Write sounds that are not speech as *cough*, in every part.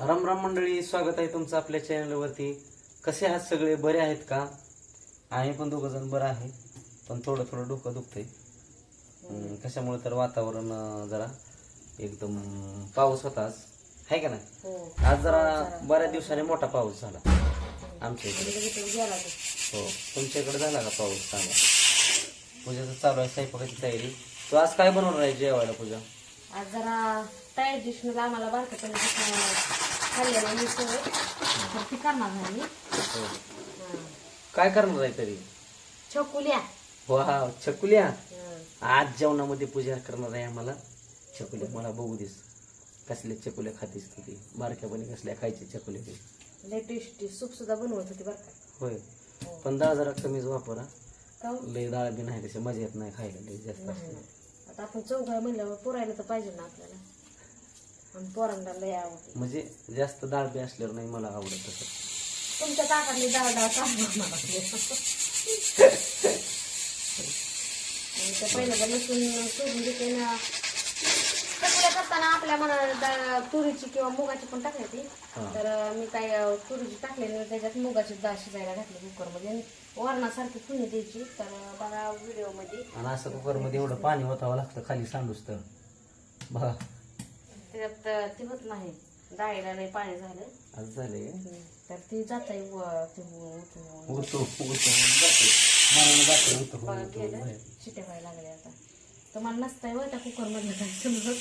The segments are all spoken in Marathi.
राम राम मंडळी स्वागत आहे तुमचं आपल्या चॅनलवरती कसे आहात सगळे? बरे आहेत का? आम्ही पण दोघं जण बरं आहे. पण थोडं थोडं डोकं दुखतंय. कशामुळे तर वातावरण जरा एकदम पाऊस होता आज. आहे का नाही? हो. आज जरा बऱ्याच दिवसाने मोठा पाऊस झाला. आमच्या इकडे. हो. तुमच्या इकडे झाला का पाऊस चांगला? पूजाचं चालू आहे स्वयंपाकाची तयारी. तू आज काय बनवणार आहे जेवायला पूजा? आज जरा डिश आम्हाला बारकापणे खाल्लेला मी सवय तर ती करणार नाही मी. हो. काय करणार आहे तरी? चकुल्या वा छकुल्या. हं. आज जेवणामध्ये पूजा करणार आहे आम्हाला. चकुल्या मला बघू दिस कसल्या चकुल्या खातीस किती बारक्यापणी कसल्या खायचे चकुल्या ते. लय टेस्टी सूप सुद्धा बनवत होती बरं का? होय. हो. पण डाळ जरा कमीच वापरा. का हो? लय डाळ बी नाही तशी मजा येत नाही खायला लय जास्त असते. आता आपण चौघा म्हणल्यावर पुरायला तर पाहिजे ना आपल्याला. आणि पोरांना लय आवडते. म्हणजे जास्त डाळ बी असल्यावर नाही मला आवडत तसं. तुमच्या ताकातली डाळ डाळ आणि ते पहिल्यांदा लसूण सोडून देते ना. चकुल्या करताना आपल्या मनात डाळ तुरीची किंवा मुगाची पण टाकायची हा. तर अं, मी काय अं, तुरीची टाकली नाही त्याच्यात मुगाची डाळ शिजायला घातली कुकरमध्ये. आणि वरणासारखी फुणी द्यायची? तर अं, बघा व्हिडिओमध्ये आणि असं कुकरमध्ये एवढं पाणी ओतावं लागतं खाली सांडूस तर. बघा. त्याच्यात अं, ते होत नाही. डाळीला लय पाणी झालं. आज झाले. तर ती जात आहे ते उतरून. उगतो उगतो जाते मनानं जाते उगतो बघा गेलं. शिट्या व्हायला लागल्या आता. तुम्हाला नसतंय व त्या कुकर मधलं काय समजत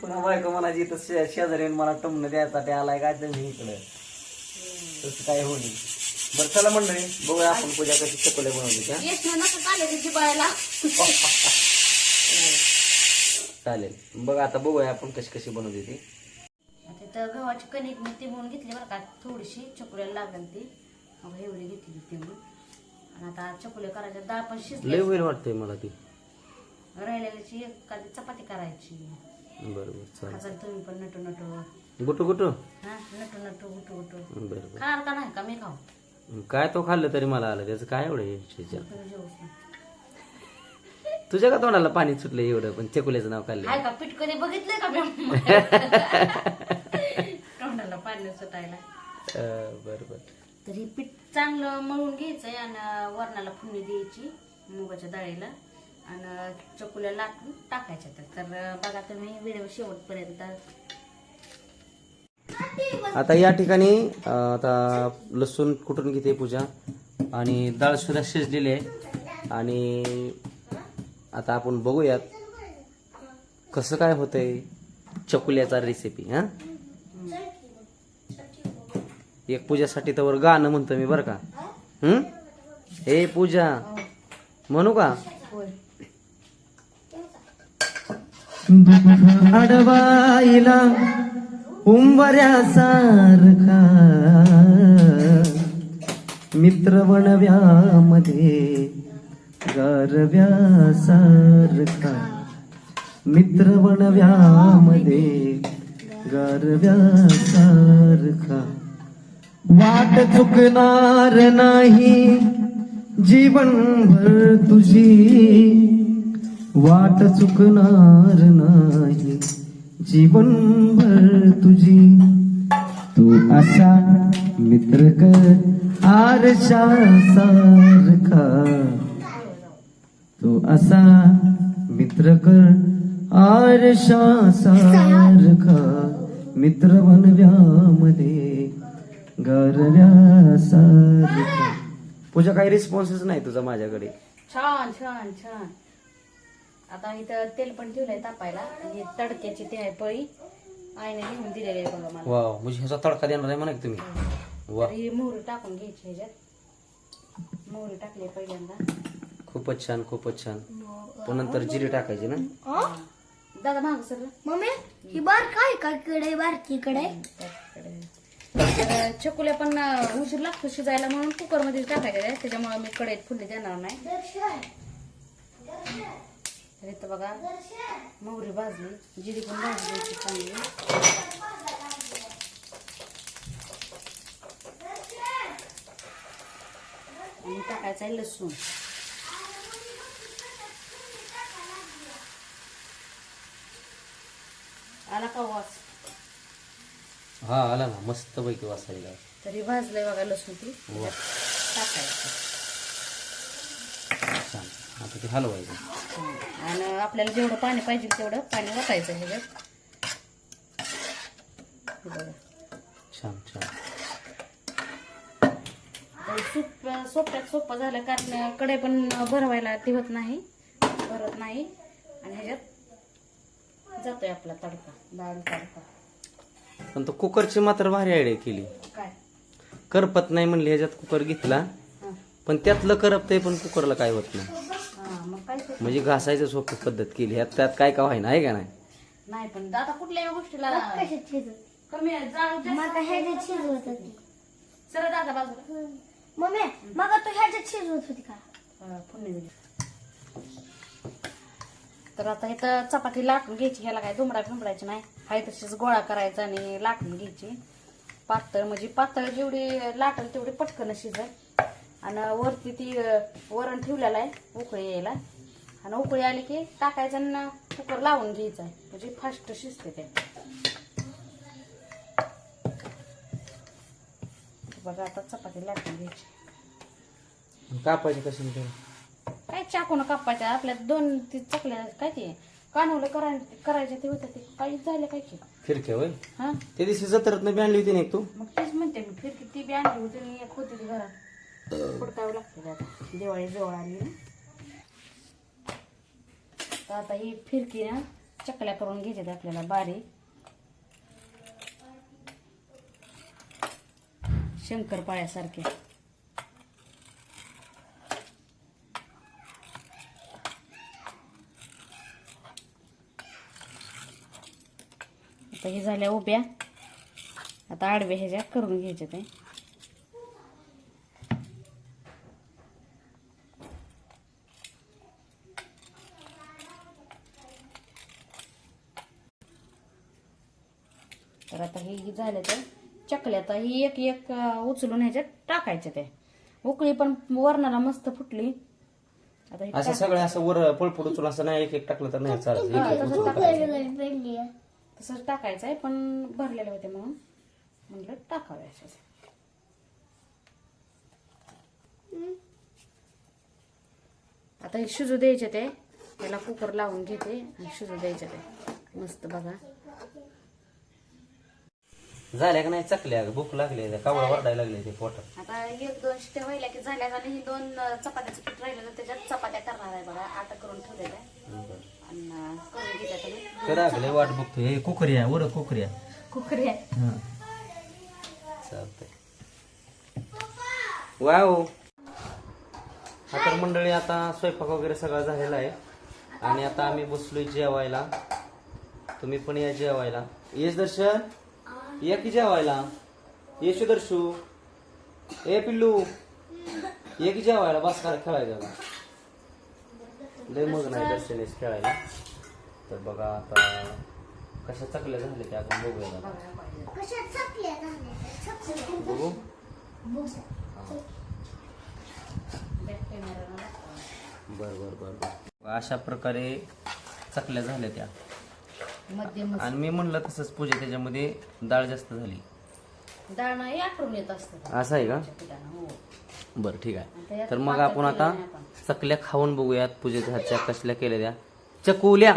पुन्हा बायको इथं शे- शेजारी मला टमणं द्यायचा ते आलाय काय तुम्ही इकडं. तसं काय होणी बरं चला मंडळी बघूया आपण पूजा कशी चकोल्या बनवली का? येस ना नका आले तिची बायला. चालेल. बघ आता बघूया आपण कशी कशी बनवली ती. तिथं गव्हाची कणिक मी ती म्हणून घेतली बरं का. थोडीशी चकुल्याला लागेल ती. मग एवढी घेतली ती म्हणून आणि आता चकुल्या करायच्या डाळ पण शिजली लय वेळ वाटतंय मला ती. राहिलेल्याची एखादी चपाती करायची. बरं बरं चालेल. खाचाल तुम्ही पण नटू नटू. गुटू गुटू? हा नटू नटू गुटू गुटू. बरं बरं. खाणार का नाही का? मी खाऊ. काय तो खाल्लं तरी मला आलं. त्याचं काय एवढं? तुम्ही जेवूच तुझ्या का तोंडाला पाणी सुटलं एवढं? पण चकुल्याचं नाव काढलं हाय का? बघितलंय का *laughs* तोंडाला पाणी सुटायला. बरं बरं. तर हे पीठ चांगलं मळून घ्यायचंय आणि वरणाला फुडणी द्यायची मुगाच्या डाळीला. आणि चकुल्या लाटून टाकायच्या त्यात. तर बघा तुम्ही व्हिडिओ शेवटपर्यंत. आता या ठिकाणी अं, आता लसूण कुटून घेते पूजा. आणि डाळ सुद्धा शिजलेली आहे. आणि आता आपण बघूयात कसं काय होतंय चकुल्याचा रेसिपी हा? एक पूजासाठी तर गाणं म्हणतो मी बरं का. हम्म हे पूजा म्हणू का? होय अडवाईला उंबऱ्यासारखा मित्र बनव्यामध्ये गारव्यासारखा मित्र बनव्यामध्ये गारव्यासारखा वाट चुकणार नाही जीवनभर तुझी. वाट चुकणार नाही जीवनभर तुझी. तू असा मित्र कर आरशा सारखा तू असा मित्र कर आरशा सारखा मित्र बनव्यामध्ये गारव्यासारखा पूजा काही रिस्पॉन्सच नाही तुझा माझ्याकडे. छान छान छान. आता इथं तेल पण ठेवलंय तापायला. आणि तडक्याची ते आहे पळी. आईने घेऊन दिलेली आहे बघा मला. वा म्हणजे ह्याचा तडका देणार आहे म्हणा की तुम्ही? वा तर ही मोहरी टाकून घ्यायची ह्याच्यात. मोहरी टाकली पहिल्यांदा. खूपच छान खूपच छान. पण नंतर जिरे टाकायचे ना? दादा माग सर. मम्मी ही बार काय का कडे बारकी कडे तर चकुल्या पण उशीर लागतो शिजायला म्हणून कुकरमध्ये टाकायच्या आहेत. त्याच्यामुळे मी कढईत फुलले देणार नाही. तर बघा मोहरी भाजली. जिरी पण भाजली चांगली. आणि टाकायचा आहे लसूण. आला का वास? हा आला ना. मस्त पैकी वासायला तरी भाजलंय बघा लसूण ती. टाकायचं आता ते हलवायचं. आणि आपल्याला जेवढं पाणी पाहिजे तेवढं पाणी वाटायचं ह्याच्यात हे बघा. छान छान. सूप सोप्यात सोपं झालं कारण कडे पण भरवायला ती होत नाही. भरत नाही. आणि ह्याच्यात जातोय आपला तडका डाळ तडका. पण तो कुकरची मात्र भारी आयडिया केली. काय? करपत नाही म्हणले ह्याच्यात कुकर घेतला. हां. पण त्यातलं करपतंय पण कुकरला काय होत नाही. हां मग काय ते? म्हणजे घासायचं सोपी पद्धत केली. ह्यात त्यात काय का व्हायना आहे का नाही? नाही पण आता कुठल्याही गोष्टीला कशात कमी जाळ मग ह्याच्यात शिजवत होती. सर दादा बाजूला. मम्मी मग तू ह्याच्यात शिजवत होती का? अं, फोडणी दिली. तर आता इथं चपाती लाटून घ्यायची ह्याला काय दुमडा फिंबडायची नाही. हाय तशीच गोळा करायचा आणि लाटून घ्यायची. पातळ म्हणजे पातळ जेवढी लाटल तेवढी पटकन शिजल आणि वरती ती वरण ठेवलेलं आहे उकळी यायला. आणि उकळी आली की टाकायचं आणि कुकर लावून घ्यायचं. आहे म्हणजे फास्ट शिजते ते. बघा आता चपाती लाटून घ्यायची. कापायची कशी काय चाकून कापायच्या? आपल्या दोन ती चकल्या काय ते? कानवलं कराय करायचे ते होते ते काही झाले काय की? फिरके होय? हा? त्या दिवशी जत्रात बी आणली होती ना एक तू? मग तेच म्हणते मी फिरकी ती बी आणली होती आणि एक होती ती घरात. फुडकावं लागते आता. दिवाळी जवळ आली ना. तर आता ही फिरकी ना चकल्या करून घ्यायच्यात आपल्याला बारीक. शंकरपाळ्यासारखे. आता हे झाल्या उभ्या. आता आडव्या ह्याच्या करून घ्यायच्या ते. तर आता हे झालं तर चकल्या तर ही एक एक उचलून ह्याच्यात टाकायच्या ते. उकळी पण वरणाला मस्त फुटली. आता हे असं सगळं असं वर पळपुड उचलून असं नाही एक एक टाकलं तर नाही चालत. हा, एक एक तसंच उचलून टाकायचं. तसंच टाकायचं आहे पण भरलेले होते म्हणून. म्हटलं टाकावे असे आता हे शिजू द्यायचे ते. त्याला कुकर लावून घेते आणि शिजू द्यायचे ते. मस्त बघा. झाल्या का नाही? चकल्या. भूक लागली. कावळा वरडायला लागले ते पोटात. आता एक दोन शिट्ट्या व्हायला की झाल्या आणि ही दोन चपात्याचं पीठ राहिलं तर त्याच्यात चपात्या करणार आहे बघा. आटा करून ठेवलेला आहे करा लागले वाट बघतो हे कुकरी आहे वर कुकरी आहे कुकरी आहे हा. चालतंय. वाव. हा तर मंडळी आता स्वयंपाक वगैरे सगळा झालेला आहे. आणि आता आम्ही बसलोय जेवायला. तुम्ही पण या जेवायला. येस दर्शन? या की जेवायला? येशू दर्शू? ए पिल्लू? ये की जेवायला? बस करा खेळायला लय मग नाही दर्शनेश खेळायला. तर बघा आता कशा चकल्या झाल्या त्या आपण बघूया चकल्या झाल्या बघू. बर बर बर बर. अशा प्रकारे चकल्या झाल्या त्या. मध्यम आणि मी म्हणलं तसंच पूजा त्याच्यामध्ये डाळ जास्त झाली. येत असतं असं आहे का? हो. बरं ठीक आहे. तर मग आपण आता चकल्या खाऊन बघूयात पूजेच्या हातच्या कसल्या केल्या त्या. चकुल्या.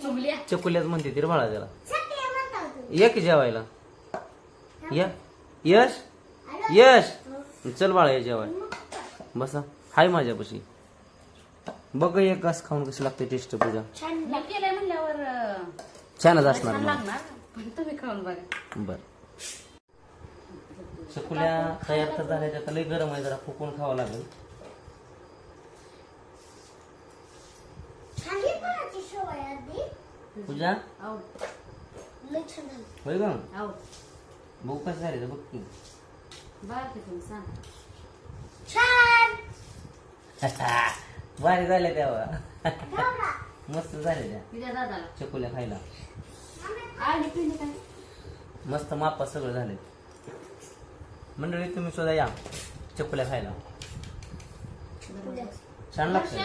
तुम्ही म्हणता सी चकुल्याच ती रे बाळा त्याला. चकल्या म्हणता तुम्ही ये की जेवायला? या. यश? यश? चल बाळा ये जेवाय बसा. हाय माझ्यापाशी. बघ एक घास खाऊन कशी लागते टेस्ट पूजा. छान मी केलंय म्हणल्यावर अं, छानच असणार छान मग. लागणार. तुम्ही खाऊन बघा. बर. चकुल्या तयार तर झाल्या त्या लय गरम आहे जरा फुकून खावं लागेल. कोणाची आधी. पूजा? छान झाली. होय बघू कसं झाले बघ की बघा की तुम्ही सांग. छान. *laughs* भारी झाल्या तेव्हा. घाबरा. *laughs* मस्त झाल्या त्या. दादाला. चकुल्या खायला. काय? मस्त मापा सगळं झाले. मंडळी तुम्ही सुद्धा या. चकुल्या खायला. छान लागतं.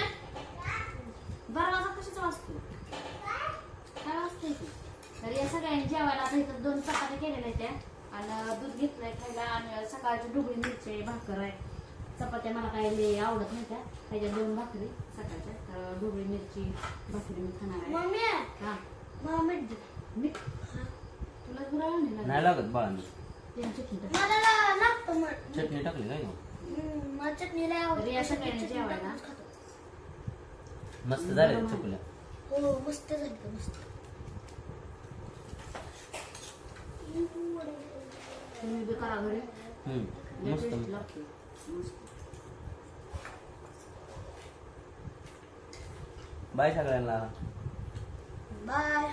दरवाजा कशाचा वाचतो तर या सगळ्यांनी जेवायला आता इथं दोन चपात्या केलेल्या आहेत त्या. आणि दूध घेतलंय खायला आणि सकाळची ढुबळी मिरची भाकर आहे. चपात्या मला काय लय आवडत नाही त्या त्याच्या दोन भाकरी सकाळच्या. तर ढुबळी मिरची भाकरी मी खाणार आहे. मम्मी! हा. मम्मी! दे. मी? तुला गुरा नाही नाही लागत बाळांना त्यांची खिंड मला ला- लागतं मग. चटणी टाकली काय हम्म, मला चटणी लय आवडते. तर या सगळ्यांनी जेवायला टाकूनच खातो. मस्त झाले चकुल्या. हो मस्त झाली का मस्त. तुम्ही बी करा घरी. हम्म, लय मस्त. टेस्ट लागते मस्त बाय सगळ्यांना. बाय.